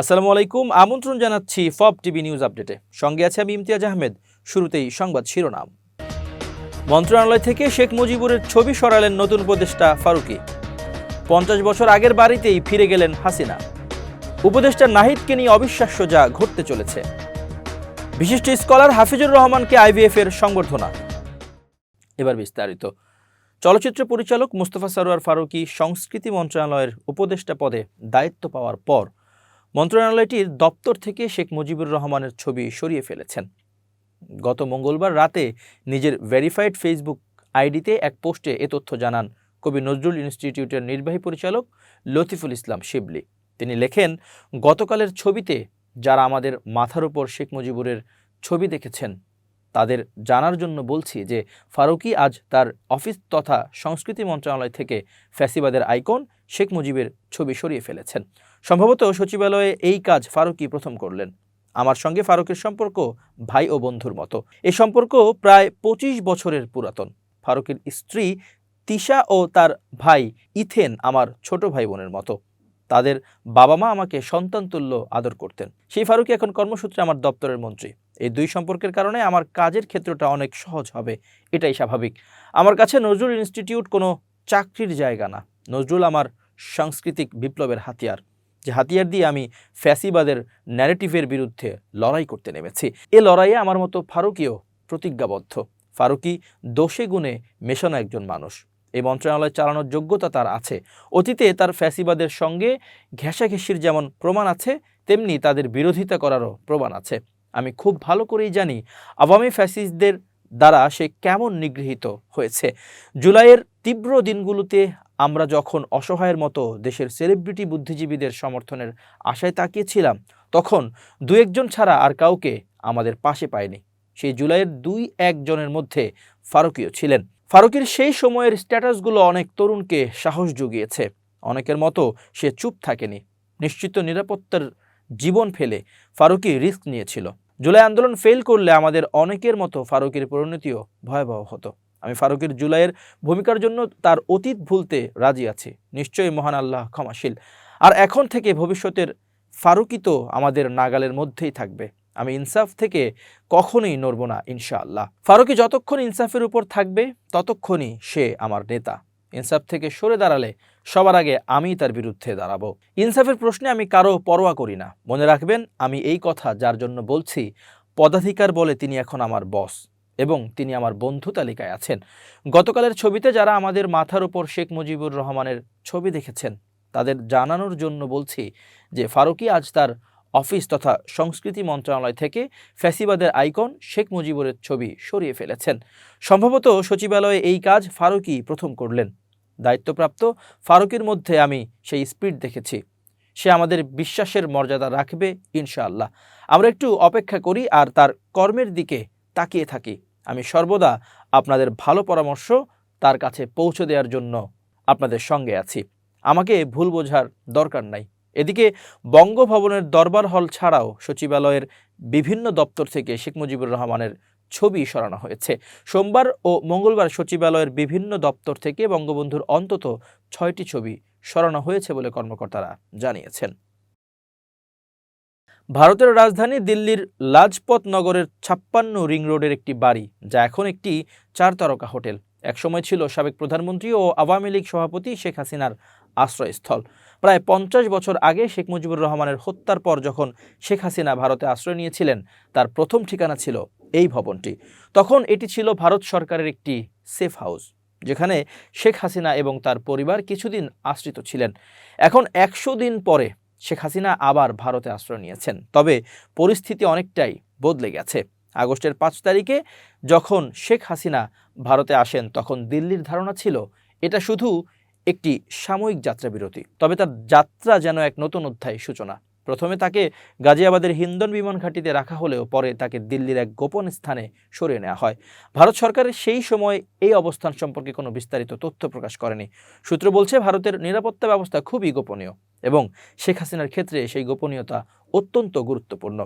আসসালামু আলাইকুম, আমন্ত্রণ জানাচ্ছি ফব টিভি নিউজ আপডেটে। সঙ্গে আছে আমি ইমতিয়াজ আহমেদ, শুরুতেই সংবাদ শিরোনাম। মন্ত্রণালয় থেকে শেখ মুজিবুরের ছবি সরালেন নতুন উপদেষ্টা ফারুকি। পঞ্চাশ বছর আগের বাড়িতেই ফিরে গেলেন হাসিনা। উপদেষ্টা নাহিদকে নিয়ে অবিশ্বাস্য যা ঘটতে চলেছে। বিশিষ্ট স্কলার হাফিজুর রহমানকে আইভিএফ এর সংবর্ধনা। এবার বিস্তারিত। চলচ্চিত্র পরিচালক মুস্তফা সরোয়ার ফারুকী সংস্কৃতি মন্ত্রণালয়ের উপদেষ্টা পদে দায়িত্ব পাওয়ার পর মন্ত্রণালয়টির দপ্তর থেকে শেখ মুজিবুর রহমানের ছবি সরিয়ে ফেলেছেন। গত মঙ্গলবার রাতে নিজের ভেরিফাইড ফেসবুক আইডিতে এক পোস্টে এ তথ্য জানান কবি নজরুল ইনস্টিটিউটের নির্বাহী পরিচালক লতিফুল ইসলাম শিবলি। তিনি লেখেন, গতকালের ছবিতে যারা আমাদের মাথার উপর শেখ মুজিবুরের ছবি দেখেছেন, তাদের জানার জন্য বলছি যে ফারুকী আজ তার অফিস তথা সংস্কৃতি মন্ত্রণালয় থেকে ফ্যাসিবাদের আইকন শেখ মুজিবের ছবি সরিয়ে ফেলেছেন। সম্ভবত সচিবালয়ে এই কাজ ফারুকই প্রথম করলেন। আমার সঙ্গে ফারুকের সম্পর্ক ভাই ও বন্ধুর মতো। এই সম্পর্ক প্রায় পঁচিশ বছরের পুরাতন। ফারুকের স্ত্রী তিশা ও তার ভাই ইথেন আমার ছোট ভাই বোনের মতো। তাদের বাবা মা আমাকে সন্তান তুল্য আদর করতেন। সেই ফারুকী এখন কর্মসূত্রে আমার দপ্তরের মন্ত্রী। এই দুই সম্পর্কের কারণে আমার কাজের ক্ষেত্রটা অনেক সহজ হবে, এটাই স্বাভাবিক। আমার কাছে নজরুল ইনস্টিটিউট কোনো চাকরির জায়গা না। নজরুল আমার সাংস্কৃতিক বিপ্লবের হাতিয়ার। যে হাতিয়ার দিয়ে আমি ফ্যাসিবাদের ন্যারেটিভের বিরুদ্ধে লড়াই করতে নেমেছি। এ লড়াইয়ে আমার মতো ফারুকিও প্রতিজ্ঞাবদ্ধ। ফারুকি দোষে গুণে মেশানো একজন মানুষ। এই মন্ত্রণালয় চালানোর যোগ্যতা তার আছে। অতীতে তার ফ্যাসিবাদের সঙ্গে ঘেঁষাঘেঁষির যেমন প্রমাণ আছে, তেমনি তাদের বিরোধিতা করারও প্রমাণ আছে। আমি খুব ভালো করেই জানি আওয়ামী ফ্যাসিস্টদের দ্বারা সে কেমন নিগৃহীত হয়েছে। জুলাইয়ের তীব্র দিনগুলোতে আমরা যখন অসহায়ের মতো দেশের সেলিব্রিটি বুদ্ধিজীবীদের সমর্থনের আশায় তাকিয়েছিলাম, তখন দু একজন ছাড়া আর কাউকে আমাদের পাশে পায়নি। সেই জুলাইয়ের দুই একজনের মধ্যে ফারুকিও ছিলেন। ফারুকের সেই সময়ের স্ট্যাটাসগুলো অনেক তরুণকে সাহস জুগিয়েছে। অনেকের মতো সে চুপ থাকেনি। নিশ্চিত নিরাপত্তার জীবন ফেলে ফারুকি রিস্ক নিয়েছিল। জুলাই আন্দোলন ফেল করলে আমাদের অনেকের মতো ফারুকের পরিণতিও ভয়াবহ হতো। আমি ফারুকের জুলাইয়ের ভূমিকার জন্য তার অতীত ভুলতে রাজি আছি। নিশ্চয়ই মহান আল্লাহ ক্ষমাশীল। আর এখন থেকে ভবিষ্যতের ফারুকি তো আমাদের নাগালের মধ্যেই থাকবে। আমি ইনসাফ থেকে কখনোই নড়ব না, ইনশাআল্লাহ। ফারুকি যতক্ষণ ইনসাফের উপর থাকবে, ততক্ষণই সে আমার নেতা। ইনসাফ থেকে সরে দাঁড়ালে সবার আগে আমি তার বিরুদ্ধে দাঁড়াবো। ইনসাফের প্রশ্নে আমি কারও পরোয়া করি না। মনে রাখবেন, আমি এই কথা যার জন্য বলছি, পদাধিকার বলে তিনি এখন আমার বস। এবং তিনি আমার বন্ধু তালিকায় আছেন। গতকালের ছবিতে যারা আমাদের মাথার উপর শেখ মুজিবুর রহমানের ছবি দেখেছেন, তাদের জানানোর জন্য বলছি যে ফারুকি আজ তার অফিস তথা সংস্কৃতি মন্ত্রণালয় থেকে ফ্যাসিবাদের আইকন শেখ মুজিবুরের ছবি সরিয়ে ফেলেছেন। সম্ভবত সচিবালয়ে এই কাজ ফারুকি প্রথম করলেন। দায়িত্বপ্রাপ্ত ফারুকের মধ্যে আমি সেই স্পিড দেখেছি। সে আমাদের বিশ্বাসের মর্যাদা রাখবে, ইনশাআল্লাহ। আমরা একটু অপেক্ষা করি আর তার কর্মের দিকে তাকিয়ে থাকি। আমি সর্বদা আপনাদের ভালো পরামর্শ তার কাছে পৌঁছে দেওয়ার জন্য আপনাদের সঙ্গে আছি। আমাকে ভুল বোঝার দরকার নাই। এদিকে বঙ্গভবনের দরবার হল ছাড়াও সচিবালয়ের বিভিন্ন দপ্তর থেকে শেখ মুজিবুর রহমানের ছবি সরানো হয়েছে। সোমবার ও মঙ্গলবার সচিবালয়ের বিভিন্ন দপ্তর থেকে বঙ্গবন্ধুর অন্তত ছয়টি ছবি সরানো হয়েছে বলে কর্মকর্তারা জানিয়েছেন। ভারতের রাজধানী দিল্লির লাজপত নগরের ছাপ্পান্ন রিং রোডের একটি বাড়ি, যা এখন একটি চার তারকা হোটেল। একসময় ছিল সাবেক প্রধানমন্ত্রী ও আওয়ামী লীগ সভাপতি শেখ হাসিনার আশ্রয়স্থল। প্রায় পঞ্চাশ বছর আগে শেখ মুজিবুর রহমানের হত্যার পর যখন শেখ হাসিনা ভারতে আশ্রয় নিয়েছিলেন, তার প্রথম ঠিকানা ছিল এই ভবনটি। তখন এটি ছিল ভারত সরকারের একটি সেফ হাউস, যেখানে শেখ হাসিনা এবং তার পরিবার কিছুদিন আশ্রিত ছিলেন। এখন একশো দিন পরে শেখ হাসিনা আবার ভারতে আশ্রয় নিয়েছেন। তবে পরিস্থিতি অনেকটাই বদলে গেছে। আগস্টের পাঁচ তারিখে যখন শেখ হাসিনা ভারতে আসেন, তখন দিল্লির ধারণা ছিল এটা শুধু একটি সাময়িক যাত্রা বিরতি তবে তার যাত্রা যেন এক নতুন অধ্যায় সূচনা। প্রথমে তাকে গাজিয়াবাদের হিন্দন বিমান ঘাঁটিতে রাখা হলেও পরে তাকে দিল্লির এক গোপন স্থানে সরিয়ে নেওয়া হয়। ভারত সরকারের সেই সময় এই অবস্থান সম্পর্কে কোনো বিস্তারিত তথ্য প্রকাশ করেনি। সূত্র বলছে, ভারতের নিরাপত্তা ব্যবস্থা খুবই গোপনীয় এবং শেখ হাসিনার ক্ষেত্রে সেই গোপনীয়তা অত্যন্ত গুরুত্বপূর্ণ।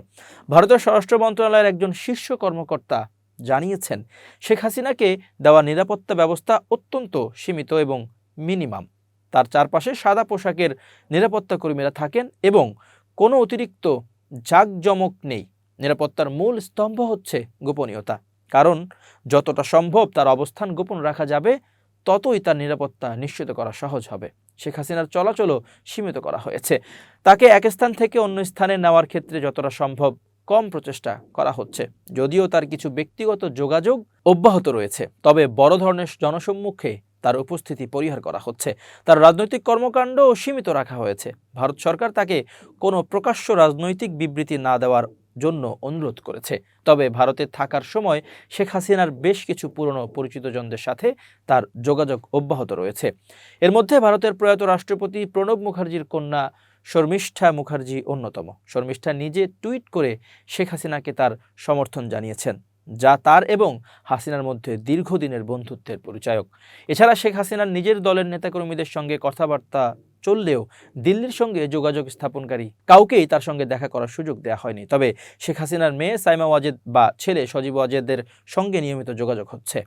ভারতের স্বরাষ্ট্র মন্ত্রণালয়ের একজন শীর্ষ কর্মকর্তা জানিয়েছেন, শেখ হাসিনাকে দেওয়া নিরাপত্তা ব্যবস্থা অত্যন্ত সীমিত এবং মিনিমাম। তার চারপাশে সাদা পোশাকের নিরাপত্তা কর্মীরা থাকেন এবং কোনো অতিরিক্ত জাঁকজমক নেই। নিরাপত্তার মূল স্তম্ভ হচ্ছে গোপনীয়তা। কারণ যতটা সম্ভব তার অবস্থান গোপন রাখা যাবে, ততই তার নিরাপত্তা নিশ্চিত করা সহজ হবে। শেখ হাসিনার চলাচলও সীমিত করা হয়েছে। তাকে এক স্থান থেকে অন্য স্থানে নেওয়ার ক্ষেত্রে যতটা সম্ভব কম প্রচেষ্টা করা হচ্ছে। যদিও তার কিছু ব্যক্তিগত যোগাযোগ অব্যাহত রয়েছে। তবে বড় ধরনের জনসম্মুখে তার উপস্থিতি পরিহার করা হচ্ছে। তার রাজনৈতিক কর্মকাণ্ডও সীমিত রাখা হয়েছে। ভারত সরকার তাকে কোনো প্রকাশ্য রাজনৈতিক বিবৃতি না দেওয়ার জন্য অনুরোধ করেছে। তবে ভারতে থাকার সময় শেখ হাসিনার বেশ কিছু পুরনো পরিচিতজনদের সাথে তার যোগাযোগ অব্যাহত রয়েছে। এর মধ্যে ভারতের প্রয়াত রাষ্ট্রপতি প্রণব মুখার্জির কন্যা শর্মিষ্ঠা মুখার্জি অন্যতম। শর্মিষ্ঠা নিজে টুইট করে শেখ হাসিনাকে তার সমর্থন জানিয়েছেন। যা তার এবং হাসিনার মধ্যে দীর্ঘদিনের বন্ধুত্বের পরিচায়ক। এছাড়া শেখ হাসিনার নিজের দলের নেতাকর্মীদের সঙ্গে কথাবার্তা চললেও দিল্লির সঙ্গে যোগাযোগ স্থাপনকারী কাউকেই তার সঙ্গে দেখা করার সুযোগ দেওয়া হয়নি। তবে শেখ হাসিনার মেয়ে সাইমা ওয়াজেদ বা ছেলে সজীব ওয়াজেদের সঙ্গে নিয়মিত যোগাযোগ হচ্ছে।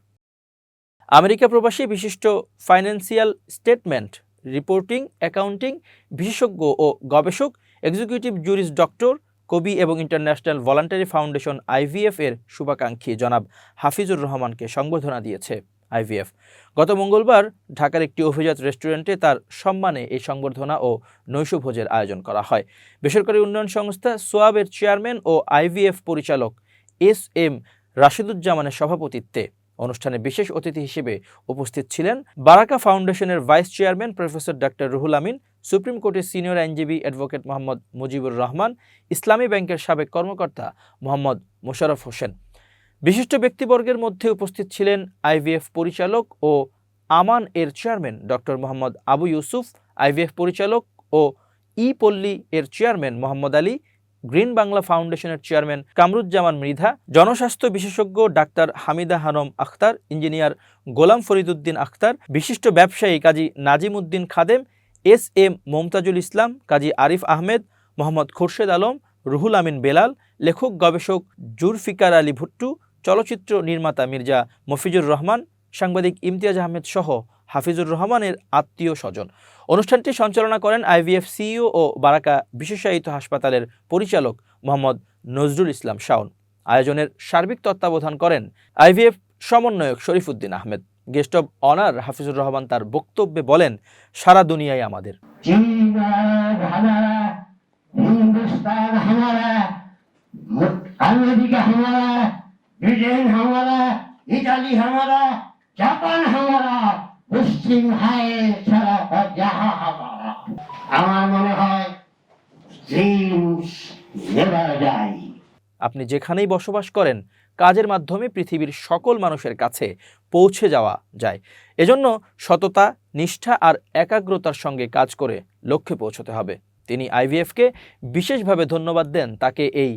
আমেরিকা প্রবাসী বিশিষ্ট ফাইন্যান্সিয়াল স্টেটমেন্ট, রিপোর্টিং, অ্যাকাউন্টিং বিশেষজ্ঞ ও গবেষক, এক্সিকিউটিভ জুরিস ডক্টর কবি এবং ইন্টারন্যাশনাল ভলান্টারি ফাউন্ডেশন আইভিএফ এর শুভাকাঙ্ক্ষী জনাব হাফিজুর রহমানকে সংবর্ধনা দিয়েছে আইভিএফ গত মঙ্গলবার ঢাকার একটি অভিজাত রেস্টুরেন্টে তার সম্মানে এই সংবর্ধনা ও নৈশভোজের আয়োজন করা হয়। বেসরকারি উন্নয়ন সংস্থা সোয়াবের চেয়ারম্যান ও আইভিএফ পরিচালক এস এম রাশিদুজ্জামানের সভাপতিত্বে অনুষ্ঠানে বিশেষ অতিথি হিসেবে উপস্থিত ছিলেন বারাকা ফাউন্ডেশনের vice chairman professor doctor Ruhul Amin, supreme কোর্টের সিনিয়র আইনজীবী অ্যাডভোকেট মোহাম্মদ মুজিবুর রহমান, ইসলামী ব্যাংকের সাবেক কর্মকর্তা মোহাম্মদ মোশারফ হোসেন। বিশিষ্ট ব্যক্তিবর্গের মধ্যে উপস্থিত ছিলেন আইভিএফ পরিচালক ও আমান এর chairman doctor Mohammad Abu Yusuf, IVF পরিচালক ও ই পল্লী এর চেয়ারম্যান মোহাম্মদ আলী গ্রিন বাংলা ফাউন্ডেশনের চেয়ারম্যান কামরুজ্জামান মৃধা, জনস্বাস্থ্য বিশেষজ্ঞ ডাক্তার হামিদা হানম আখতার, ইঞ্জিনিয়ার গোলাম ফরিদুদ্দিন আখতার, বিশিষ্ট ব্যবসায়ী কাজী নাজিম উদ্দিন খাদেম, এস এম মমতাজুল ইসলাম, কাজী আরিফ আহমেদ, মোহাম্মদ খোরশেদ আলম, রুহুল আমিন বেলাল, লেখক গবেষক জুরফিকার আলী ভুট্টু, চলচ্চিত্র নির্মাতা মির্জা মফিজুর রহমান, সাংবাদিক ইমতিয়াজ আহমেদ সহ হাফিজুর রহমানের আত্মীয় স্বজন। অনুষ্ঠানটি সঞ্চালনা করেন আইভিএফ সিইও ও বারাকা বিশেষায়িত হাসপাতালের পরিচালক মোহাম্মদ নজরুল ইসলাম শাওন। আয়োজনের সার্বিক তত্ত্বাবধান করেন আইভিএফ সমন্বয়ক Sharifuddin Ahmed. Guest of honour Hafizur Rahman তার বক্তব্যে বলেন, সারা দুনিয়ায় আমাদের। আমেরিকা হামারা ব্রিটেন হামারা ইটালি হামারা জাপান হামারা আমার মনে হয় আপনি যেখানেই বসবাস করেন, কাজের মাধ্যমে পৃথিবীর সকল মানুষের কাছে পৌঁছে যাওয়া যায়। এজন্য সততা, নিষ্ঠা আর একাগ্রতার সঙ্গে কাজ করে লক্ষ্যে পৌঁছতে হবে। তিনি আইভিএফকে বিশেষভাবে ধন্যবাদ দেন তাকে এই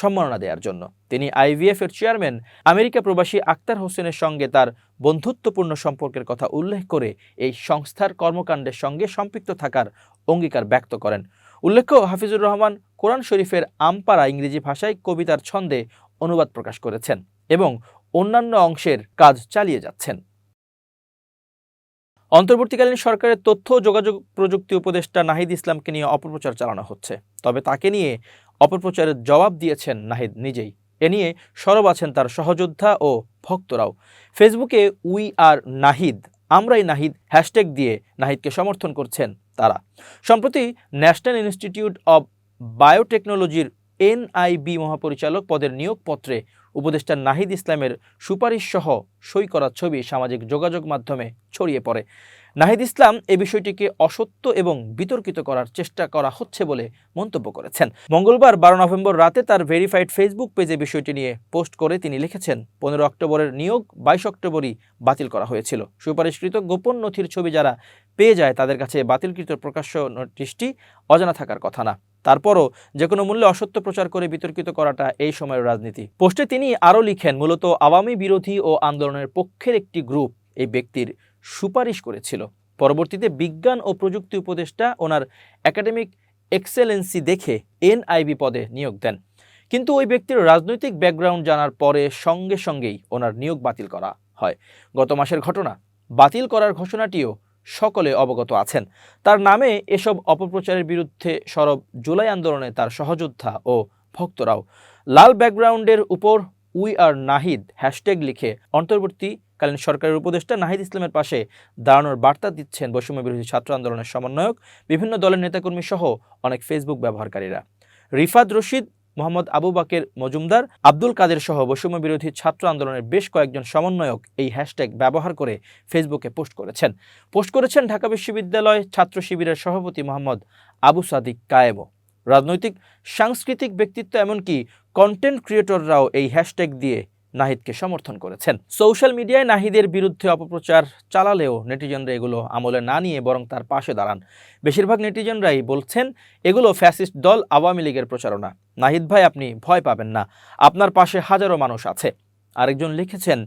সম্মাননা দেওয়ার জন্য। তিনি আইভিএফ এর চেয়ারম্যান, আমেরিকা প্রবাসী আক্তার হোসেনের সঙ্গে তার বন্ধুত্বপূর্ণ সম্পর্কের কথা উল্লেখ করে এই সংস্থার কর্মকাণ্ডের সঙ্গে সম্পৃক্ত থাকার অঙ্গীকার ব্যক্ত করেন। উল্লেখ্য, হাফিজুর রহমান কোরআন শরীফের আমপারা ইংরেজি ভাষায় কবিতার ছন্দে অনুবাদ প্রকাশ করেছেন এবং অন্যান্য অংশের কাজ চালিয়ে যাচ্ছেন। অন্তর্বর্তীকালীন সরকারের তথ্য যোগাযোগ প্রযুক্তি উপদেষ্টা নাহিদ ইসলামকে নিয়ে অপপ্রচার চালানো হচ্ছে। তবে তাকে নিয়ে অপপ্রচারের জবাব দিয়েছেন নাহিদ নিজেই। এ নিয়ে সরব আছেন তার সহযোদ্ধা ও ভক্তরাও। ফেসবুকে উই আর নাহিদ, আমরাই নাহিদ হ্যাশট্যাগ দিয়ে নাহিদকে সমর্থন করছেন তারা। সম্প্রতি ন্যাশনাল ইনস্টিটিউট অব বায়োটেকনোলজির এনআইবি মহাপরিচালক পদের নিয়োগপত্রে উপদেষ্টা নাহিদ ইসলামের সুপারিশ সহ সই করা ছবি সামাজিক যোগাযোগ মাধ্যমে ছড়িয়ে পড়ে। নাহিদ ইসলাম এ বিষয়টিকে অসত্য এবং বিতর্কিত করার চেষ্টা করা হচ্ছে বলে মন্তব্য করেছেন। মঙ্গলবার বারো নভেম্বর রাতে তার ভেরিফাইড ফেসবুক পেজে বিষয়টি নিয়ে পোস্ট করে তিনি লিখেছেন, পনেরো অক্টোবরের নিয়োগ বাইশ অক্টোবরই বাতিল করা হয়েছিল। সুপারিশকৃত গোপন নথির ছবি যারা পেয়ে যায় তাদের কাছে বাতিলকৃত প্রকাশ্য নোটিশটি অজানা থাকার কথা না। তারপরও যে কোনো মূল্যে অসত্য প্রচার করে বিতর্কিত করাটা এই সময়ের রাজনীতি। পোস্টে তিনি আরও লিখেন, মূলত আওয়ামী বিরোধী ও আন্দোলনের পক্ষের একটি গ্রুপ এই ব্যক্তির সুপারিশ করেছিল। পরবর্তীতে বিজ্ঞান ও প্রযুক্তি উপদেষ্টা ওনার একাডেমিক এক্সেলেন্সি দেখে এনআইবি পদে নিয়োগ দেন। কিন্তু ওই ব্যক্তির রাজনৈতিক ব্যাকগ্রাউন্ড জানার পরে সঙ্গে সঙ্গেই ওনার নিয়োগ বাতিল করা হয়। গত মাসের ঘটনা, বাতিল করার ঘোষণাটিও সকলে অবগত আছেন। তার নামে এসব অপপ্রচারের বিরুদ্ধে সরব জুলাই আন্দোলনে তার সহযোদ্ধা ও ভক্তরাও। লাল ব্যাকগ্রাউন্ডের উপর উই আর নাহিদ হ্যাশট্যাগ লিখে অন্তর্বর্তীকালীন সরকারের উপদেষ্টা নাহিদ ইসলামের পাশে দাঁড়ানোর বার্তা দিচ্ছেন বৈষম্য বিরোধী ছাত্র আন্দোলনের সমন্বয়ক, বিভিন্ন দলের নেতাকর্মী সহ অনেক ফেসবুক ব্যবহারকারীরা। রিফাত রশিদ, মোহাম্মদ আবু বাকের মজুমদার, আব্দুল কাদের সহ বৈষম্য বিরোধী ছাত্র আন্দোলনের বেশ কয়েকজন সমন্বয়ক এই হ্যাশট্যাগ ব্যবহার করে ফেসবুকে পোস্ট করেছেন। পোস্ট করেছেন ঢাকা বিশ্ববিদ্যালয় ছাত্র শিবিরের সভাপতি মোহাম্মদ আবু সাদিক কায়েমও। রাজনৈতিক, সাংস্কৃতিক ব্যক্তিত্ব এমনকি কন্টেন্ট ক্রিয়েটররাও এই হ্যাশট্যাগ দিয়ে নাহিদকে সমর্থন করেছেন। সোশ্যাল মিডিয়ায় নাহিদের বিরুদ্ধে অপপ্রচার চালালেও নেটিজনরা এগুলো আমলে না নিয়ে বরং তার পাশে দাঁড়ান। বেশিরভাগ নেটিজনরাই বলছেন, এগুলো ফ্যাসিস্ট দল, আওয়ামী লীগের প্রচারণা। নাহিদ ভাই, আপনি ভয় পাবেন না। আপনার পাশে হাজারো মানুষ আছে। আরেকজন লিখেছেন,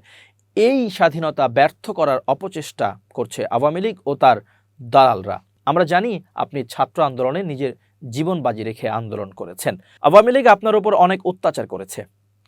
এই স্বাধীনতা ব্যর্থ করার অপচেষ্টা করছে আওয়ামী লীগ ও তার দালালরা। আমরা জানি আপনি ছাত্র আন্দোলনে নিজের জীবন বাজি রেখে আন্দোলন করেছেন। আওয়ামী লীগ আপনার উপর অনেক অত্যাচার করেছে।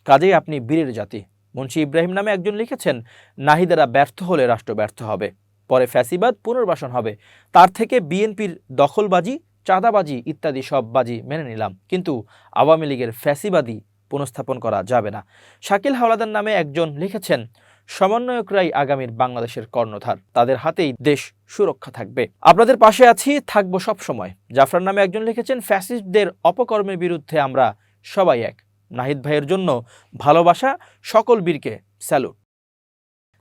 কাজেই আপনি বীরের জাতি। মুন্সি ইব্রাহিম নামে একজন লিখেছেন, নাহিদারা ব্যর্থ হলে রাষ্ট্র ব্যর্থ হবে। পরে ফ্যাসিবাদ পুনর্বাসন হবে। তার থেকে বিএনপির দখলবাজি, চাঁদাবাজি ইত্যাদি সব বাজি মেনে নিলাম। কিন্তু আওয়ামী লীগের ফ্যাসিবাদী পুনঃস্থাপন করা যাবে না। শাকিল হাওলাদার নামে একজন লিখেছেন, সমন্বয়করাই আগামীর বাংলাদেশের কর্ণধার। তাদের হাতেই দেশ সুরক্ষা থাকবে। আপনাদের পাশে আছি, থাকব সব সময় জাফরান নামে একজন লিখেছেন, ফ্যাসিস্টদের অপকর্মের বিরুদ্ধে আমরা সবাই এক। নাহিদ ভাইয়ের জন্য ভালোবাসা সকল বীরকে স্যালুট।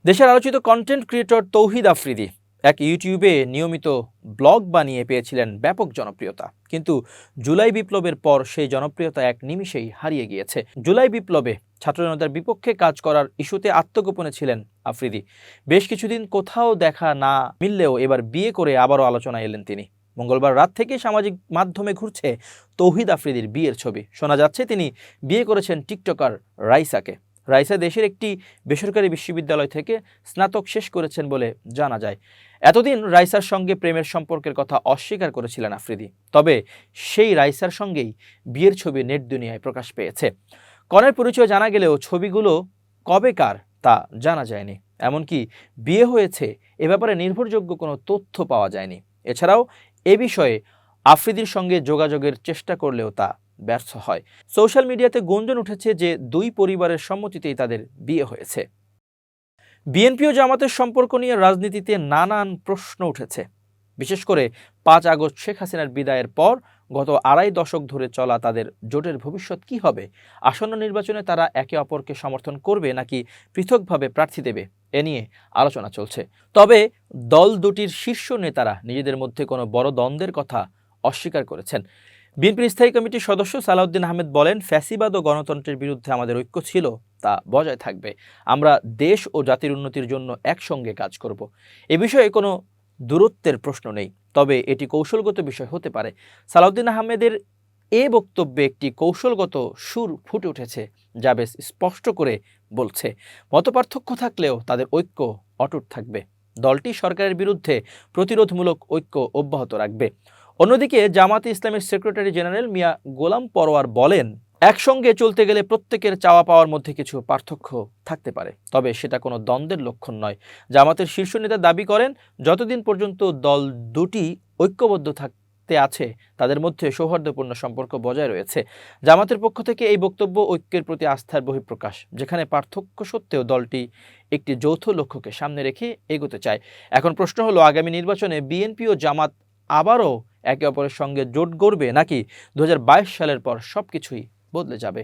দেশের আলোচিত কন্টেন্ট ক্রিয়েটর তৌহিদ আফ্রিদি এক ইউটিউবে নিয়মিত ব্লগ বানিয়ে পেয়েছিলেন ব্যাপক জনপ্রিয়তা। কিন্তু জুলাই বিপ্লবের পর সেই জনপ্রিয়তা এক নিমিষেই হারিয়ে গিয়েছে। জুলাই বিপ্লবে ছাত্র জনতার বিপক্ষে কাজ করার ইস্যুতে আত্মগোপনে ছিলেন আফ্রিদি। বেশ কিছুদিন কোথাও দেখা না মিললেও এবার বিয়ে করে আবারও আলোচনায় এলেন তিনি। মঙ্গলবার রাত থেকে সামাজিক মাধ্যমে ঘুরছে তৌহিদ আফ্রিদির বিয়ের ছবি। শোনা যাচ্ছে তিনি বিয়ে করেছেন টিকটকার রাইসাকে। রাইসা দেশের একটি বেসরকারি বিশ্ববিদ্যালয় থেকে স্নাতক শেষ করেছেন বলে জানা যায়। এতদিন রাইসার সঙ্গে প্রেমের সম্পর্কের কথা অস্বীকার করেছিলেন আফ্রিদি। তবে সেই রাইসার সঙ্গেই বিয়ের ছবি নেট দুনিয়ায় প্রকাশ পেয়েছে। কনের পরিচয় জানা গেলেও ছবিগুলো কবেকার তা জানা যায়নি। এমনকি বিয়ে হয়েছে এ ব্যাপারে নির্ভরযোগ্য কোনো তথ্য পাওয়া যায়নি। এছাড়াও এ বিষয়ে আফ্রিদির সঙ্গে যোগাযোগের চেষ্টা করলেও তা ব্যর্থ হয়। সোশ্যাল মিডিয়াতে গুঞ্জন উঠেছে যে দুই পরিবারের সম্মতিতেই তাদের বিয়ে হয়েছে। বিএনপি ও জামাতের সম্পর্ক নিয়ে রাজনীতিতে নানান প্রশ্ন উঠেছে। বিশেষ করে পাঁচ আগস্ট শেখ হাসিনার বিদায়ের পর গত আড়াই দশক ধরে চলা তাদের জোটের ভবিষ্যৎ কি হবে? আসন্ন নির্বাচনে তারা একে অপরকে সমর্থন করবে নাকি পৃথকভাবে প্রার্থী দেবে? এ নিয়ে আলোচনা চলছে। তবে দল দুটির শীর্ষ নেতারা নিজেদের মধ্যে কোনো বড় দ্বন্দ্বের কথা অস্বীকার করেছেন। বিএনপির স্থায়ী কমিটির সদস্য সালাউদ্দিন আহমেদ বলেন, ফ্যাসিবাদ ও গণতন্ত্রের বিরুদ্ধে আমাদের ঐক্য ছিল, তা বজায় থাকবে। আমরা দেশ ও জাতির উন্নতির জন্য একসঙ্গে কাজ করব। এ বিষয়ে কোনো দূরত্বের প্রশ্ন নেই, তবে এটি কৌশলগত বিষয় হতে পারে। সালাউদ্দিন আহমেদের এ বক্তব্যে একটি কৌশলগত সুর ফুটে উঠেছে, যা বেশ স্পষ্ট করে বলছে। মতপার্থক্য থাকলেও তাদের ঐক্য অটুট থাকবে। দলটি সরকারের বিরুদ্ধে প্রতিরোধমূলক ঐক্য অব্যাহত রাখবে। অন্যদিকে জামাতে ইসলামের সেক্রেটারি জেনারেল মিয়া গোলাম পরোয়ার বলেন, একসঙ্গে চলতে গেলে প্রত্যেকের চাওয়া পাওয়ার মধ্যে কিছু পার্থক্য থাকতে পারে, তবে সেটা কোনো দ্বন্দ্বের লক্ষণ নয়। জামাতের শীর্ষ নেতা দাবি করেন, যতদিন পর্যন্ত দল দুটি ঐক্যবদ্ধ থাকতে আছে, তাদের মধ্যে সৌহার্দ্যপূর্ণ সম্পর্ক বজায় রয়েছে। জামাতের পক্ষ থেকে এই বক্তব্য ঐক্যের প্রতি আস্থার বহিঃপ্রকাশ, যেখানে পার্থক্য সত্ত্বেও দলটি একটি যৌথ লক্ষ্যকে সামনে রেখে এগোতে চায়। এখন প্রশ্ন হলো, আগামী নির্বাচনে বিএনপি ও জামাত আবারও একে অপরের সঙ্গে জোট গড়বে নাকি দু হাজার বাইশ সালের পর সব কিছুই বদলে যাবে?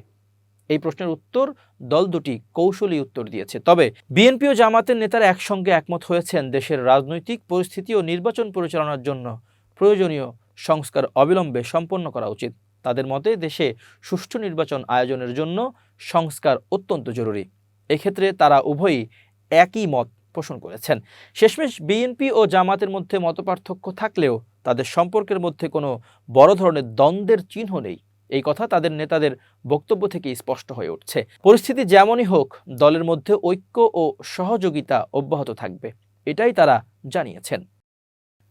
এই প্রশ্নের উত্তর দল দুটি কৌশলী উত্তর দিয়েছে। তবে বিএনপি ও জামাতের নেতারা একসঙ্গে একমত হয়েছেন, দেশের রাজনৈতিক পরিস্থিতি ও নির্বাচন পরিচালনার জন্য প্রয়োজনীয় সংস্কার অবিলম্বে সম্পন্ন করা উচিত। তাদের মতে, দেশে সুষ্ঠু নির্বাচন আয়োজনের জন্য সংস্কার অত্যন্ত জরুরি। এক্ষেত্রে তারা উভয়ই একই মত পোষণ করেছেন। শেষমেশ বিএনপি ও জামাতের মধ্যে মতপার্থক্য থাকলেও তাদের সম্পর্কের মধ্যে কোনো বড় ধরনের দ্বন্দ্বের চিহ্ন নেই। এই কথা তাদের নেতাদের বক্তব্য থেকে স্পষ্ট হয়ে উঠছে। পরিস্থিতি যেমনই হোক, দলের মধ্যে ঐক্য ও সহযোগিতা অব্যাহত থাকবে। এটাই তারা জানিয়েছেন।